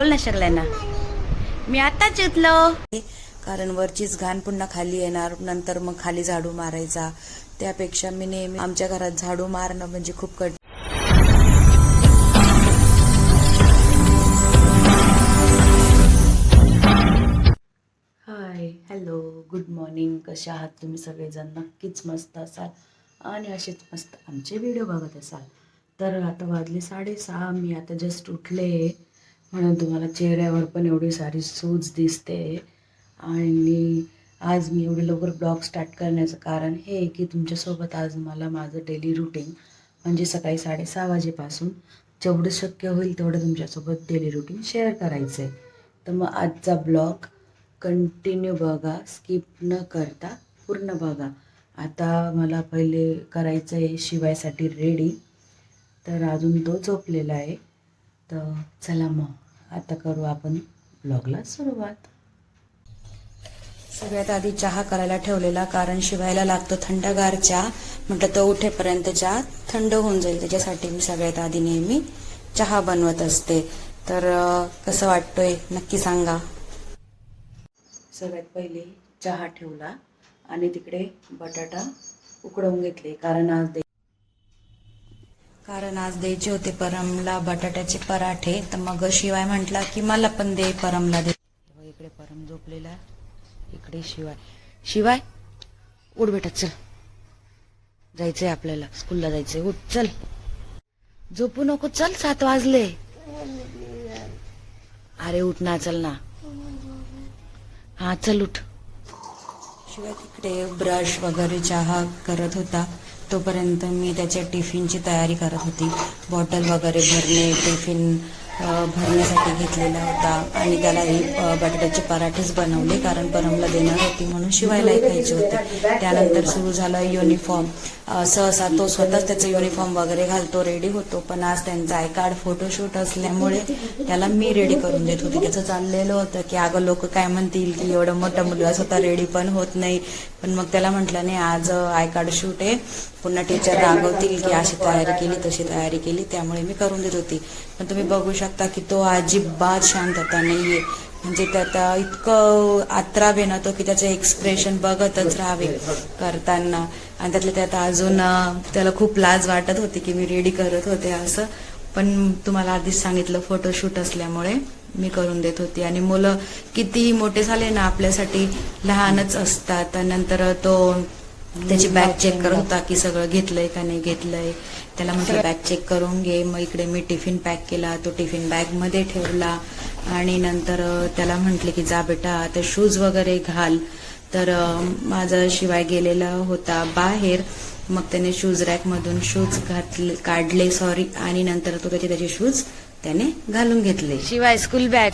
बोल ना सगळ्यांना मी आताच उठलो कारण वरचीच घाण पुन्हा खाली येणार नंतर मग खाली झाडू मारायचा. त्यापेक्षा मी नेहमी आमच्या घरात झाडू मारणं म्हणजे खूप कठ हाय हॅलो गुड मॉर्निंग कसे आहात तुम्ही सगळेजण? नक्कीच मस्त असाल आणि असेच मस्त आमचे व्हिडिओ बघत असाल. तर आता वाजले साडेसहा मी आता जस्ट उठले. म्हणून तुम्हाला चेहऱ्यावर पण एवढी सारी सूज दिसते. आणि आज मी एवढे लवकर ब्लॉग स्टार्ट करण्याचं कारण हे आहे की तुमच्यासोबत आज मला माझं डेली रुटीन म्हणजे सकाळी साडेसहा वाजेपासून जेवढं शक्य होईल तेवढं तुमच्यासोबत डेली रुटीन शेअर करायचं आहे तर मग आजचा ब्लॉग कंटिन्यू बघा स्किप न करता पूर्ण बघा. आता मला पहिले करायचं आहे शिवायसाठी रेडी तर अजून तो झोपलेला आहे. तर चला मग आता करू आपण ब्लॉगला सुरुवात. सगळ्यात आधी चहा करायला ठेवलेला कारण शिवायला लागतो थंडगार चहा म्हटलं तो उठेपर्यंत चहा थंड होऊन जाईल त्याच्यासाठी मी सगळ्यात आधी नेहमी चहा बनवत असते. तर कसं वाटतोय? नक्की सांगा. सगळ्यात पहिले चहा ठेवला आणि तिकडे बटाटा उकडवून घेतले कारण आज दे कारण आज द्यायचे होते परमला बटाट्याचे पराठे. तर मग शिवाय म्हटला की मला पण दे परमला दे. इकडे परम झोपलेला. इकडे शिवाय. शिवाय उठ बेटा चल. जायचंय आपल्याला. स्कूलला जायचंय. उठ चल. झोपू नको चल सात वाजले. अरे उठ ना चल ना. हा चल उठ. शिवाय तिकडे ब्रश वगैरे चहा करत होता. तोपर्यंत मी त्याच्या टिफिनची तयारी करत होती. बॉटल वगैरे भरणे टिफिन भरण्यासाठी घेतलेला होता. आणि त्यालाही बटाट्याचे पराठेच बनवले कारण परमला देणार होती म्हणून शिवायलाही खायचे होते. त्यानंतर सुरू झालं युनिफॉर्म सहसा तो स्वतःच त्याचं युनिफॉर्म वगैरे घालतो रेडी होतो. पण आज त्यांचा आय कार्ड फोटोशूट असल्यामुळे त्याला मी रेडी करून देत होती. त्याचं चाललेलं होतं की अगं लोक काय म्हणतील की एवढं मोठं मुलगा स्वतः रेडी पण होत नाही. पण मग त्याला म्हटलं नाही आज आय कार्ड शूट आहे. पुन्हा टीचर रागवतील की अशी तयारी केली तशी तयारी केली. त्यामुळे मी करून देत होती. पण तुम्ही बघू शकता की तो अजिबात शांतता नाहीये. म्हणजे त्यात इतकं आत्राब आहे ना तो की त्याचे एक्सप्रेशन बघतच राहावे करताना. आणि त्यातले त्यात अजून त्याला खूप लाज वाटत होती की मी रेडी करत होते असं. पण तुम्हाला आधीच सांगितलं फोटोशूट असल्यामुळे मी करून देत होती. आणि मुलं कितीही मोठे झाले ना आपल्यासाठी लहानच असतात. नंतर तो त्याची बॅग चेक करत होता की सगळं घेतलंय का नाही घेतलंय. त्याला म्हटलं बॅग चेक करून घे. मग इकडे मी टिफिन पॅक केला तो टिफिन बॅगमध्ये ठेवला. आणि नंतर त्याला म्हटले की जा बेटा आता शूज वगैरे घाल. तर माझा शिवाय गेलेला होता बाहेर. मग त्याने शूज रॅक मधून शूज घातले काढले सॉरी आणि नंतर तो त्याचे त्याचे शूज त्याने घालून घेतले. शिवाय स्कूल बॅग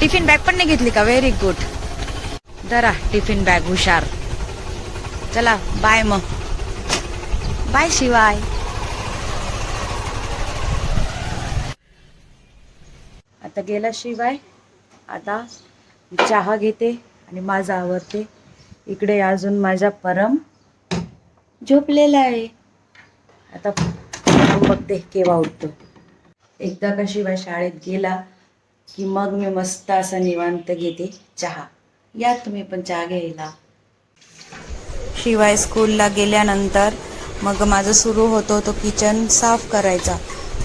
टिफिन बॅग पण नाही घेतली का? व्हेरी गुड जरा टिफिन बॅग हुशार. चला बाय मग. बाय शिवाय. आता गेला शिवाय. आता चहा घेते आणि माझा आवडते इकडे अजून माझा परम झोपलेला आहे. आता परम बघते केव्हा उठतो. एकदा का शिवाय शाळेत गेला की मग मी मस्त असा निवांत घेते चहा. या तुम्ही पण चहा घ्यायला. शिवाय स्कूलला गेल्यानंतर मग माझं सुरू होतो तो किचन साफ करायचा.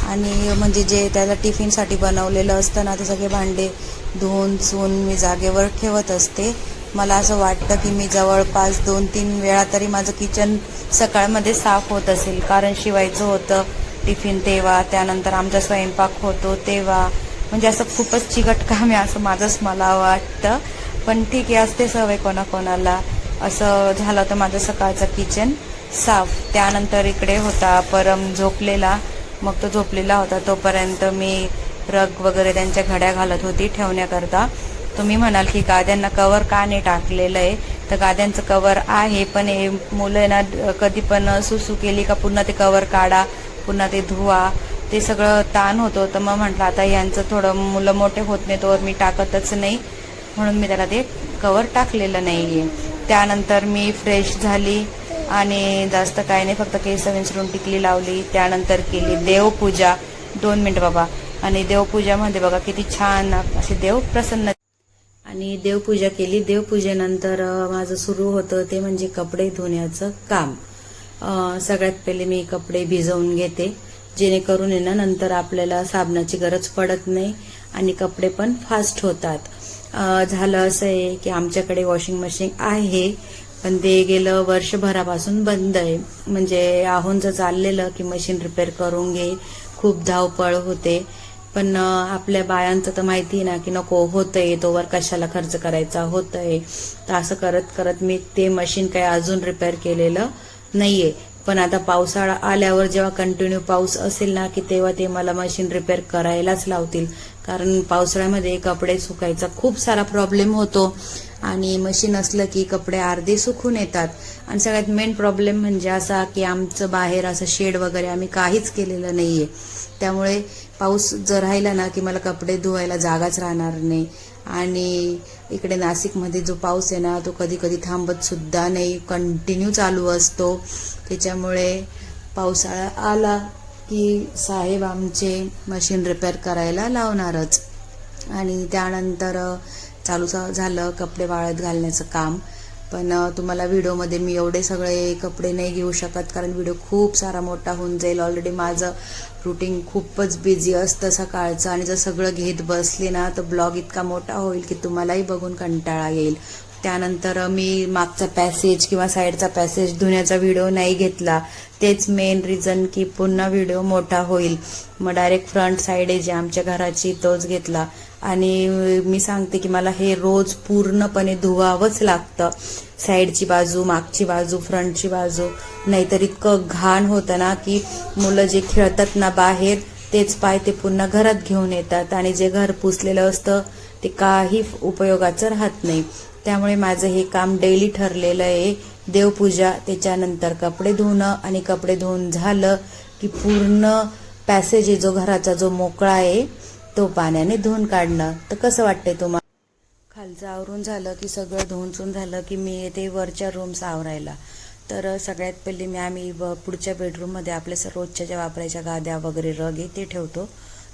आणि म्हणजे जे त्याला टिफिनसाठी बनवलेलं असतं ना ते सगळे भांडे धुवून चुवून मी जागेवर ठेवत असते. मला असं वाटतं की मी जवळपास दोन तीन वेळा तरी माझं किचन सकाळमध्ये साफ होत असेल. कारण शिवायचं होतं टिफिन तेव्हा त्यानंतर आमचा स्वयंपाक होतो तेव्हा. म्हणजे असं खूपच चिकट काम आहे असं माझंच मला वाटतं. पण ठीक आहे असते सवय कोणाकोणाला. असं झालं होतं माझं सकाळचं किचन साफ. त्यानंतर इकडे होता परम झोपलेला. मग तो झोपलेला होता. तोपर्यंत मी रग वगैरे त्यांच्या घड्या घालत होती ठेवण्याकरता. तुम्ही म्हणाल की गाद्यांना कवर का नाही टाकलेलं आहे? तर गाद्यांचं कवर आहे पण हे मुलं ना कधी पण सुसू केली का पुन्हा ते कवर काढा पुन्हा ते धुवा. ते सगळं ताण होतं. तर मग म्हटलं आता यांचं थोडं मुलं मोठे होत नाही तोवर मी टाकतच नाही. म्हणून मी त्याला ते कवर टाकलेलं नाही आहे त्यानंतर मी फ्रेश झाली आणि जास्त काय नाही फक्त केस विंचरून टिकली लावली. त्यानंतर केली देवपूजा. दोन मिनिट बाबा. आणि देवपूजामध्ये बघा किती छान असे देव प्रसन्न आणि देवपूजा केली. देवपूजेनंतर माझं सुरू होतं ते म्हणजे कपडे धुण्याचं काम. सगळ्यात पहिले मी कपडे भिजवून घेते. जेणेकरून आहे ना नंतर आपल्याला साबणाची गरज पडत नाही आणि कपडे पण फास्ट होतात. झालं असं आहे की आमच्याकडे वॉशिंग मशीन आहे पण ते गेलं वर्षभरापासून बंद आहे. म्हणजे आहोंचं चाललेलं की मशीन रिपेअर करून घे. खूप धावपळ होते. पण आपल्या बायांचं तर माहिती आहे ना की नको होतंय. तोवर कशाला खर्च करायचा होतंय. तर असं करत करत मी ते मशीन काही अजून रिपेअर केलेलं नाहीये. पण आता पावसाळा आल्यावर जेव्हा कंटिन्यू पाऊस असेल ना की तेव्हा ते मला मशीन रिपेअर करायलाच लावतील. कारण पावसाळ्यामध्ये कपडे सुकायचा खूप सारा प्रॉब्लेम होतो. आणि मशीन असलं की कपडे अर्धे सुकून येतात. आणि सगळ्यात मेन प्रॉब्लेम म्हणजे असा की आमचं बाहेर असं शेड वगैरे आम्ही काहीच केलेलं नाही आहे त्यामुळे पाऊस जर राहिला ना की मला कपडे धुवायला जागाच राहणार नाही. आणि इकडे नाशिकमध्ये जो पाऊस आहे ना तो कधी कधी थांबत सुद्धा नाही. कंटिन्यू चालू असतो. त्याच्यामुळे पावसाळा आला. की साहेब आमचे मशीन रिपेअर करायला लावणारच. आणि त्यानंतर चालू झालं कपडे वाळत घालण्याचं काम. पण तुम्हाला व्हिडिओमध्ये मी एवढे सगळे कपडे नाही घेऊ शकत कारण व्हिडिओ खूप सारा मोठा होऊन जाईल. ऑलरेडी माझं रुटीन खूपच बिझी असतं सकाळचं. आणि जर सगळं घेत बसले ना तर ब्लॉग इतका मोठा होईल की तुम्हालाही बघून कंटाळा येईल. त्यानंतर मी मागचा पॅसेज किंवा साईडचा पॅसेज धुण्याचा व्हिडिओ नाही घेतला. तेच मेन रिझन की पुन्हा व्हिडिओ मोठा होईल. मग डायरेक्ट फ्रंट साईड आहे जी आमच्या घराची तोच घेतला. आणि मी सांगते की मला हे रोज पूर्णपणे धुवावंच लागतं. साईडची बाजू मागची बाजू फ्रंटची बाजू. नाहीतर इतकं घाण होतं ना की मुलं जे खेळतात ना बाहेर तेच पाय ते पुन्हा घरात घेऊन येतात. आणि जे घर पुसलेलं असतं ते काही उपयोगाचं राहत नाही. त्यामुळे माझं हे काम डेली ठरलेलं आहे. देवपूजा त्याच्यानंतर कपडे धुणं आणि कपडे धुवून झालं की पूर्ण पॅसेज आहे जो घराचा जो मोकळा आहे तो पाण्याने धुवून काढणं. तर कसं वाटतंय तुम्हाला खालचं आवरून झालं की सगळं धुवून झालं की मी येते वरच्या रूम्स आवरायला. तर सगळ्यात पहिले मी आम्ही पुढच्या बेडरूममध्ये आपल्या रोजच्या ज्या वापरायच्या गाद्या वगैरे रग आहे ते ठेवतो.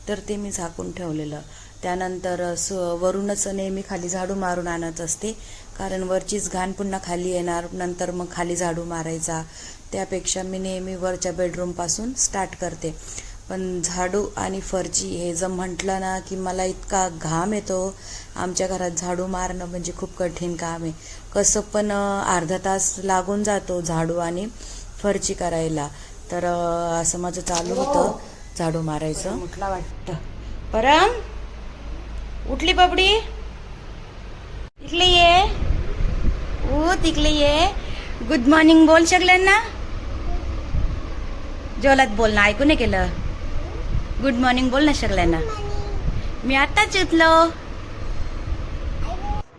तर ते मी झाकून ठेवलेलं. त्यानंतर स वरूनच नेहमी खाली झाडू मारून आणत असते. कारण वरचीच घाण पुन्हा खाली येणार नंतर मग खाली झाडू मारायचा. त्यापेक्षा मी नेहमी वरच्या बेडरूमपासून स्टार्ट करते. पण झाडू आणि फरची हे जर म्हटलं ना की मला इतका घाम येतो. आमच्या घरात झाडू मारणं म्हणजे खूप कठीण काम आहे. कसं पण अर्धा तास लागून जातो झाडू आणि फरची करायला. तर असं माझं चालू होतं झाडू मारायचं. म्हटलं वाटतं. परम? उठली पबडी इकडे ये. ओ तिकडे ये. गुड मॉर्निंग बोल सगळ्यांना जोलात बोल ना ऐकू नाही केलं. गुड मॉर्निंग बोल ना सगळ्यांना मी आताच उठलो.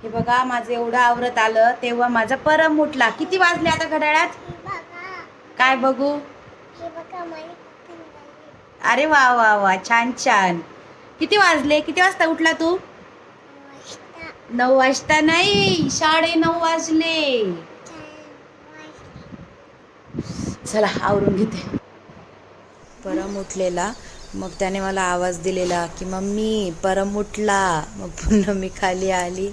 हे बघा माझं एवढं आवरत आलं तेव्हा माझा परम उठला. किती वाजले आता घड्याळात? काय बघू? अरे वा वा वा छान छान. किती वाजले? किती वाजता उठला तू? नऊ वाजता नाही साडे नऊ वाजले. चला आवरून घेते. परम उठलेला. मग त्याने मला आवाज दिलेला की मम्मी परम उठला. मग पुन्हा मी खाली आली.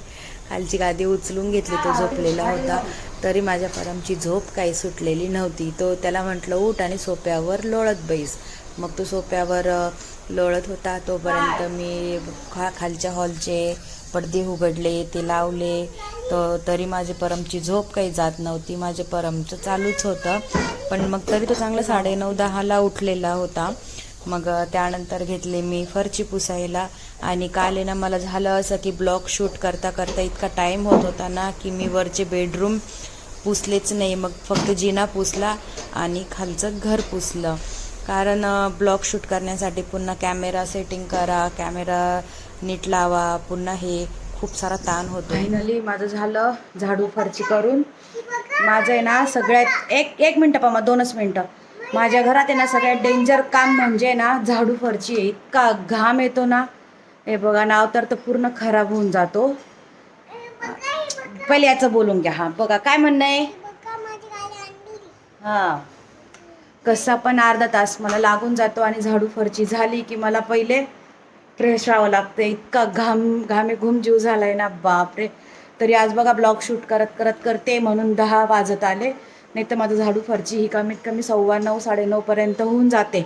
खालची गादी उचलून घेतली तो झोपलेला होता. तरी माझ्या परमची झोप काही सुटलेली नव्हती. तो त्याला म्हटलं उठ आणि सोप्यावर लोळत बैस. मग तो सोप्यावर लोळत होता. तोपर्यंत मी खा खालच्या हॉलचे पडदे उघडले ते लावले. तर तरी माझे परमची झोप काही जात नव्हती. माझे परमचं चालूच होतं. पण मग तरी तो चांगला साडेनऊ दहाला उठलेला होता. मग त्यानंतर घेतले मी फरची पुसायला. आणि काल ना मला झालं असं की ब्लॉग शूट करता करता इतका टाईम होत होता ना की मी वरचे बेडरूम पुसलेच नाही. मग फक्त जिना पुसला आणि खालचं घर पुसलं. कारण ब्लॉग शूट करण्यासाठी पुन्हा कॅमेरा सेटिंग करा कॅमेरा नीट लावा पुन्हा हे खूप सारा ताण होतो फायनली माझं झालं झाडू फरची करून. माझं आहे ना सगळ्यात एक एक मिनटं पामा दोनच मिनटं. माझ्या घरात आहे ना सगळ्यात डेंजर काम म्हणजे ना झाडू फरची आहे. इतका घाम येतो ना. हे बघा नाव तर तो पूर्ण खराब होऊन जातो. पहिले याचं बोलून घ्या. हा बघा काय म्हणणं आहे? हा. कसा पण अर्धा तास मला लागून जातो आणि झाडू फरची झाली की मला पहिले फ्रेश व्हावं लागतं. इतका घाम घामे घुम जीव झालाय ना बापरे. तरी आज बघा ब्लॉग शूट करत करत करते म्हणून दहा वाजत आले. नाही तर माझं झाडू फरची ही कमीत कमी सव्वा नऊ साडेनऊपर्यंत होऊन जाते.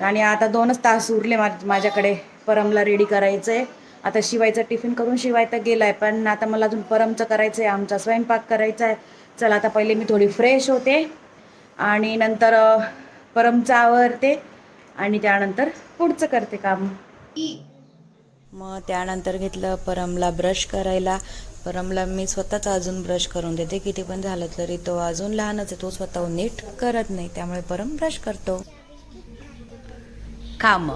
आणि आता दोनच तास उरले मा माझ्याकडे परमला रेडी करायचं आहे आता शिवायचं टिफिन करून शिवाय तर आहे पण आता मला अजून परमचं करायचं आहे आमचा स्वयंपाक करायचा आहे चला आता पहिले मी थोडी फ्रेश होते. आणि नंतर परमचं आवरते आणि त्यानंतर पुढचं करते काम. मग त्यानंतर घेतलं परमला ब्रश करायला. परमला मी स्वतःच अजून ब्रश करून देते. किती पण झालं तरी तो अजून लहानच आहे. तो स्वतःहून नीट करत नाही. त्यामुळे परम ब्रश करतो. काम.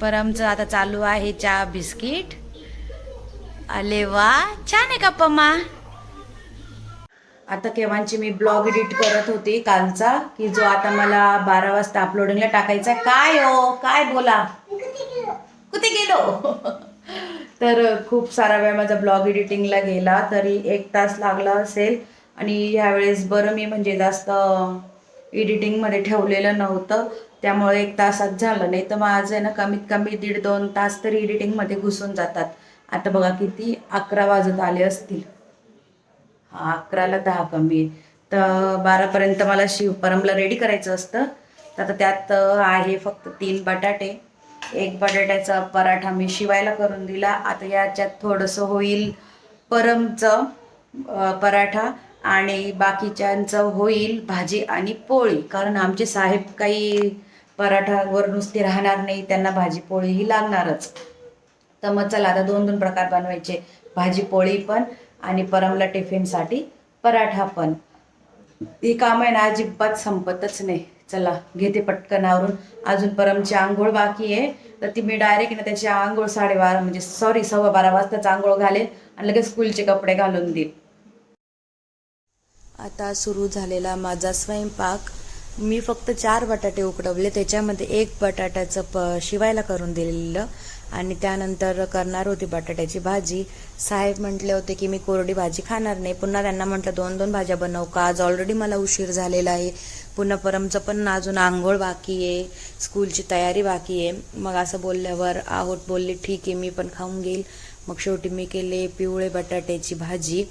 परमचं आता चालू आहे चहा बिस्किट. अले वा. छान आहे का पम्मा? आता केव्हांची मी ब्लॉग एडिट करत होती कालचा की जो आता मला बारा वाजता अपलोडिंगला टाकायचा आहे. काय हो? काय बोला? कुठे गेलो? तर खूप सारा वेळ माझा ब्लॉग एडिटिंगला गेला तरी एक तास लागला असेल. आणि ह्यावेळेस बरं मी म्हणजे जास्त एडिटिंगमध्ये ठेवलेलं नव्हतं. त्यामुळे एक तासात झालं. नाही तर माझं आहे ना कमीत कमी दीड दोन तास तरी एडिटिंगमध्ये घुसून जातात. आता बघा किती अकरा वाजत आले असतील. अकराला दहा कमी. तर बारापर्यंत मला शिव परमला रेडी करायचं असतं. तर आता त्यात आहे फक्त तीन बटाटे. एक बटाट्याचा पराठा मी शिवायला करून दिला. आता याच्यात थोडंसं होईल परमचं पराठा आणि बाकीच्यांचं होईल भाजी आणि पोळी. कारण आमचे साहेब काही पराठावर नुसती राहणार नाही त्यांना भाजी पोळीही लागणारच. तर मग चला आता दोन दोन प्रकार बनवायचे. भाजी पोळी पण. आणि परमला टिफिनसाठी पराठा पण. ही कामं आहे ना अजिबात संपतच नाही. चला घेते पटकन आवरून. अजून परमची आंघोळ बाकी आहे. तर ती मी डायरेक्ट ना त्याची आंघोळ साडेबारा म्हणजे सॉरी सव्वा बारा वाजताच आंघोळ घालेल आणि लगेच स्कूलचे कपडे घालून देईल आता सुरू झालेला माझा स्वयंपाक. मी फक्त चार बटाटे उकडवले त्याच्यामध्ये एक बटाट्याचं प शिवायला करून दिलेलं. आणि त्यानंतर करणार होती बटाट्याची भाजी. साहेब म्हटले होते की मी कोरडी भाजी खाणार नाही. पुन्हा त्यांना म्हटलं दोन दोन भाज्या बनव का आज ऑलरेडी मला उशीर झालेला आहे. पुन्हा परमचं पण अजून आंघोळ बाकी आहे. स्कूलची तयारी बाकी आहे. मग असं बोलल्यावर आहोत बोलले ठीक आहे मी पण खाऊन घेईल. मग शेवटी मी केले पिवळे बटाट्याची भाजी.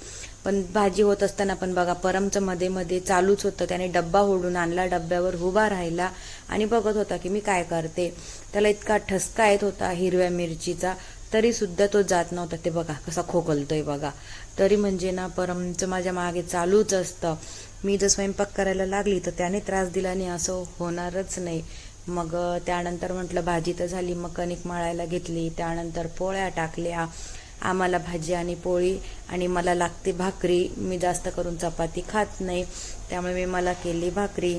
पण भाजी होत असताना पण बघा परमचं मध्ये मध्ये चालूच होतं. त्याने डब्बा ओढून आणला डब्यावर उभा राहिला आणि बघत होता की मी काय करते. त्याला इतका ठसका येत होता हिरव्या मिरचीचा तरी सुद्धा तो जात नव्हता. ते बघा कसा खोकलतोय बघा. तरी म्हणजे ना परमचं माझ्या मागे चालूच असतं. मी जर स्वयंपाक करायला लागली तर त्याने त्रास दिला आणि असं होणारच नाही. मग त्यानंतर म्हटलं भाजी तर झाली. मग कणिक मळायला घेतली. त्यानंतर पोळ्या टाकल्या. आम्हाला भाजी आणि पोळी आणि मला लागते भाकरी. मी जास्त करून चपाती खात नाही. त्यामुळे मी मला केली भाकरी.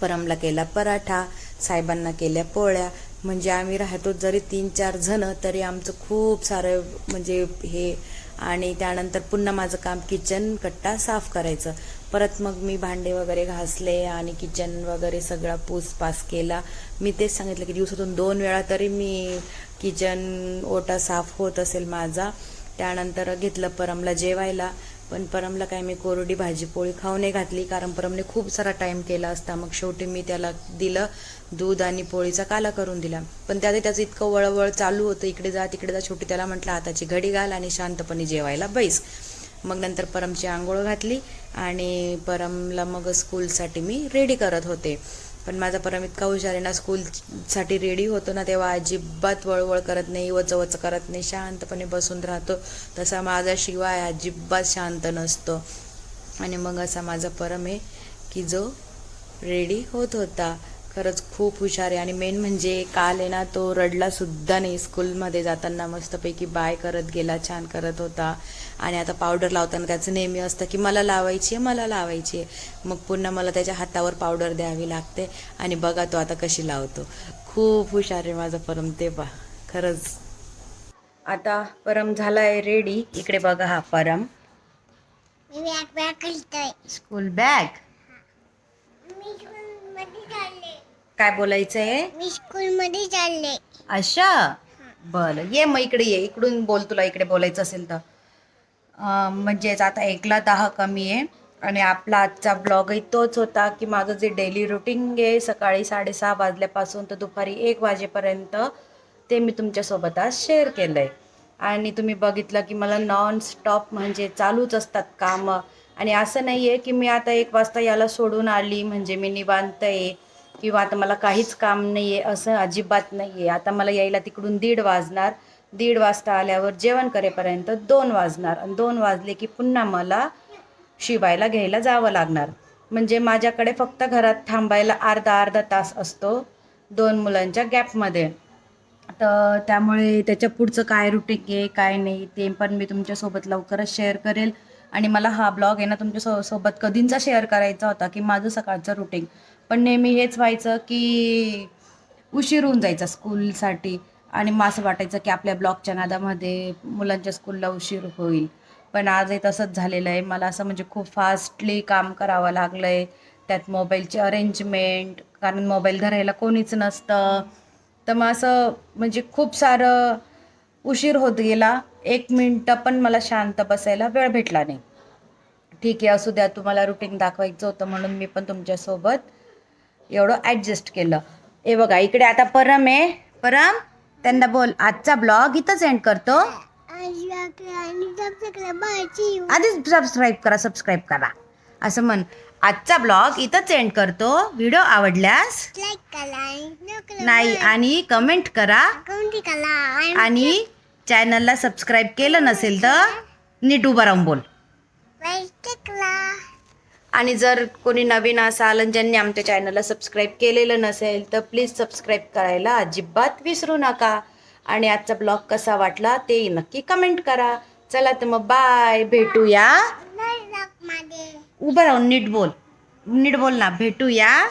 परमला केला पराठा. साहेबांना केल्या पोळ्या. म्हणजे आम्ही राहतो जरी तीन चार जण तरी आमचं खूप सारं म्हणजे हे. आणि त्यानंतर पुन्हा माझं काम किचन कट्टा साफ करायचं. परत मग मी भांडे वगैरे घासले आणि किचन वगैरे सगळा पूसपास केला. मी तेच सांगितलं की दिवसातून दोन वेळा तरी मी किचन ओटा साफ होत असेल माझा. त्यानंतर घेतलं परमला जेवायला. पण परमला काय मी कोरडी भाजी पोळी खाऊ नाही घातली. कारण परमने खूप सारा टाइम केला असता. मग शेवटी मी त्याला दिलं. दूध आणि पोळीचा काला करून दिला. पण त्यात त्याचं इतकं वळवळ चालू होतं. इकडे जा तिकडे जा. शेवटी त्याला म्हटलं आताची घडी घाल आणि शांतपणे जेवायला बैस. मग नंतर परमची आंघोळ घातली. आणि परमला मग स्कूलसाठी मी रेडी करत होते. पण माझा परम इतका हुशार आहे ना स्कूलसाठी रेडी होतो ना तेव्हा अजिबात वळवळ करत नाही वचवच करत नाही. शांतपणे बसून राहतो. तसा माझा शिवाय अजिबात शांत नसतो. आणि मग असा माझा परम आहे की जो रेडी होत होता. खरंच खूप हुशार आहे. आणि मेन म्हणजे काल आहे ना तो रडला सुद्धा नाही. स्कूलमध्ये जाताना मस्तपैकी बाय करत गेला छान करत होता. आणि आता पावडर लावताना त्याचं नेहमी असतं की मला लावायची आहे मला लावायची आहे. मग पुन्हा मला त्याच्या हातावर पावडर द्यावी लागते. आणि बघा तो आता कशी लावतो. खूप हुशार आहे माझा परम ते पा खरंच. आता परम झालाय रेडी इकडे बघा हा परम. स्कूल बॅग काय बोलायचं आहे मी स्कूल मध्ये चालले. अशा बरं ये मग इकडे ये. इकडून बोल तुला इकडे बोलायचं असेल तर. म्हणजेच आता एकला दहा कमी आहे. आणि आपला आजचा ब्लॉगही तोच होता की माझं जे डेली रुटीन आहे सकाळी साडेसहा वाजल्यापासून तर दुपारी एक वाजेपर्यंत ते मी तुमच्यासोबत आज शेअर केलं आहे आणि तुम्ही बघितलं की मला नॉन स्टॉप म्हणजे चालूच असतात कामं. आणि असं नाही आहे की मी आता एक वाजता याला सोडून आली म्हणजे मी निवांत आहे. किंवा आता मला काहीच काम नाही आहे असं अजिबात नाही आहे आता मला यायला तिकडून दीड वाजणार. दीड वाजता आल्यावर जेवण करेपर्यंत दोन वाजणार. आणि दोन वाजले की पुन्हा मला शिवायला घ्यायला जावं लागणार. म्हणजे माझ्याकडे फक्त घरात थांबायला अर्धा अर्धा तास असतो दोन मुलांच्या गॅपमध्ये. तर त्यामुळे त्याच्या पुढचं काय रुटीन आहे काय नाही ते पण मी तुमच्यासोबत लवकरच शेअर करेल. आणि मला हा ब्लॉग आहे ना तुमच्या सो सोबत कधींचा शेअर करायचा होता की माझं सकाळचं रुटीन पण नेहमी हेच व्हायचं की उशीर होऊन जायचा स्कूलसाठी. आणि मग असं वाटायचं की आपल्या ब्लॉकच्या नादामध्ये मुलांच्या स्कूलला उशीर होईल. पण आजही तसंच झालेलं आहे. मला असं म्हणजे खूप फास्टली काम करावं लागलं आहे त्यात मोबाईलची अरेंजमेंट कारण मोबाईल धरायला कोणीच नसतं. तर मग असं म्हणजे खूप सारं उशीर होत गेला. एक मिनटं पण मला शांत बसायला वेळ भेटला नाही. ठीक आहे असू द्या तुम्हाला रुटीन दाखवायचं होतं म्हणून मी पण तुमच्यासोबत एवढं ॲडजस्ट केलं. हे बघा इकडे आता परम आहे. परम त्यांना बोल. आजचा ब्लॉग इथंच एंड करतो. आधीच सबस्क्राईब करा सबस्क्राईब करा. असं म्हण. आजचा ब्लॉग इथंच एंड करतो. व्हिडिओ आवडल्यास नाही आणि कमेंट करा. आणि चॅनलला सबस्क्राईब केलं नसेल तर नीट उभं राहून बोल. आणि जर कोणी नवीन असाल आणि ज्यांनी आमच्या चॅनलला सबस्क्राईब केलेलं नसेल तर प्लीज सबस्क्राईब करायला अजिबात विसरू नका. आणि आजचा ब्लॉग कसा वाटला ते नक्की कमेंट करा. चला तर मग बाय भेटूया. उभं राहून नीट बोल. नीट बोल ना. भेटूया.